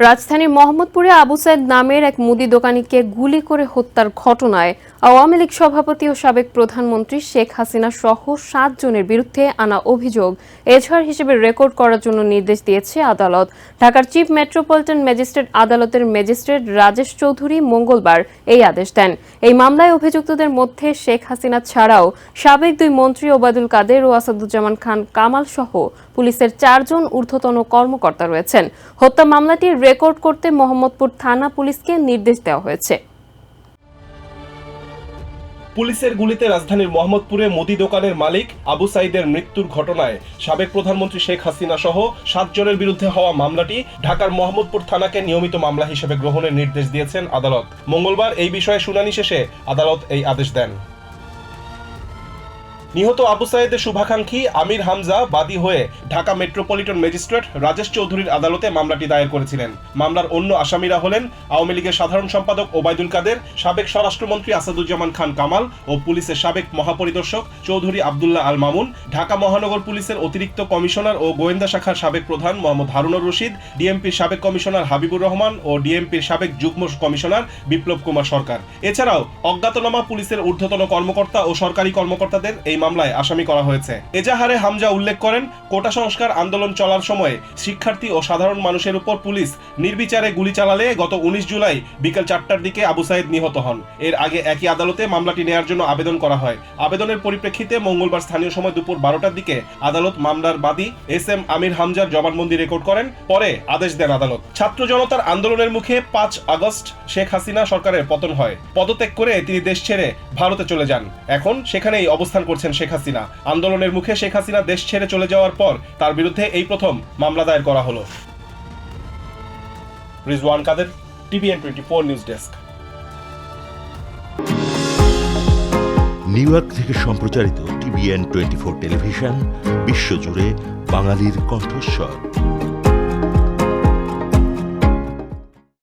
রাজধানীর মোহাম্মদপুরে আবু সাইদ নামের এক মুদি দোকানিকে গুলি করে হত্যার ঘটনায় আওয়ামী লীগ সভাপতি ও সাবেক প্রধানমন্ত্রী শেখ হাসিনা সহ সাত জনের বিরুদ্ধে আনা অভিযোগ এজাহার হিসেবে রেকর্ড করার জন্য নির্দেশ দিয়েছে আদালত। ঢাকার চিফ মেট্রোপলিটন ম্যাজিস্ট্রেট আদালতের ম্যাজিস্ট্রেট রাজেশ চৌধুরী মঙ্গলবার এই আদেশ দেন। এই মামলায় অভিযুক্তদের মধ্যে শেখ হাসিনা ছাড়াও সাবেক দুই মন্ত্রী ওবায়দুল কাদের ও আসাদুজ্জামান খান কামাল সহ পুলিশের চারজন ঊর্ধ্বতন কর্মকর্তা রয়েছেন। হত্যা মামলাটি রেকর্ড করতে মোহাম্মদপুর থানা পুলিশকে নির্দেশ দেওয়া হয়েছে। পুলিশের গুলিতে রাজধানীর মোহাম্মদপুরে মুদি দোকানের মালিক আবু সাইদের মৃত্যুর ঘটনায় সাবেক প্রধানমন্ত্রী শেখ হাসিনা সহ সাতজনের বিরুদ্ধে হওয়া মামলাটি ঢাকার মোহাম্মদপুর থানাকে নিয়মিত মামলা হিসেবে গ্রহণের নির্দেশ দিয়েছেন আদালত। মঙ্গলবার এই বিষয়ে শুনানি শেষে আদালত এই আদেশ দেন। নিহত আবু সাইদের শুভাকাঙ্ক্ষী আমির হামজা বাদী হয়ে ঢাকা মেট্রোপলিটন ম্যাজিস্ট্রেট রাজেশ চৌধুরীর আদালতে মামলাটি দায়ের করেছিলেন। মামলার অন্য আসামিরা হলেন আওয়ামী লীগের সাধারণ সম্পাদক ওবায়দুল কাদের, সাবেক স্বরাষ্ট্রমন্ত্রী আসাদুজ্জামান খান কামাল ও পুলিশের সাবেক মহাপরিদর্শক চৌধুরী আবদুল্লাহ আল মামুন, ঢাকা মহানগর পুলিশের অতিরিক্ত কমিশনার ও গোয়েন্দা শাখার সাবেক প্রধান মোহাম্মদ হারুনুর রশিদ, ডিএমপির সাবেক কমিশনার হাবিবুর রহমান ও ডিএমপির সাবেক যুগ্ম কমিশনার বিপ্লব কুমার সরকার। এছাড়াও অজ্ঞাতনামা পুলিশের ঊর্ধ্বতন কর্মকর্তা ও সরকারি কর্মকর্তাদের এই মামলায় আসামি করা হয়েছে। এজাহারে হামজা উল্লেখ করেন, কোটা সংস্কার আন্দোলন চলার সময়ে শিক্ষার্থী ও সাধারণ মানুষের উপর পুলিশ নির্বিচারে গুলি চালালে গত উনিশ জুলাই বিকেল চারটার দিকে আবু সাইদ নিহত হন। এর আগে একই আদালতে মামলাটি নেয়ার জন্য আবেদন করা হয়। আবেদনের পরিপ্রেক্ষিতে মঙ্গলবার স্থানীয় সময় দুপুর বারোটার দিকে আদালত মামলার বাদী এস এম আমির হামজার জবানবন্দি রেকর্ড করেন, পরে আদেশ দেন আদালত। ছাত্র জনতার আন্দোলনের মুখে পাঁচ আগস্ট শেখ হাসিনা সরকারের পতন হয়। পদত্যাগ করে তিনি দেশ ছেড়ে ভারতে চলে যান। এখন সেখানেই অবস্থান করছেন শেখ হাসিনা। আন্দোলনের মুখে শেখ হাসিনা দেশ ছেড়ে চলে যাওয়ার পর তার বিরুদ্ধে এই প্রথম মামলা দায়ের করা হলো। Rizwan Kader, TVN twenty four news desk. New York থেকে সম্প্রচারিত টিভিএন টোয়েন্টি ফোর টেলিভিশন, বিশ্বজুড়ে বাঙালির কণ্ঠস্বর।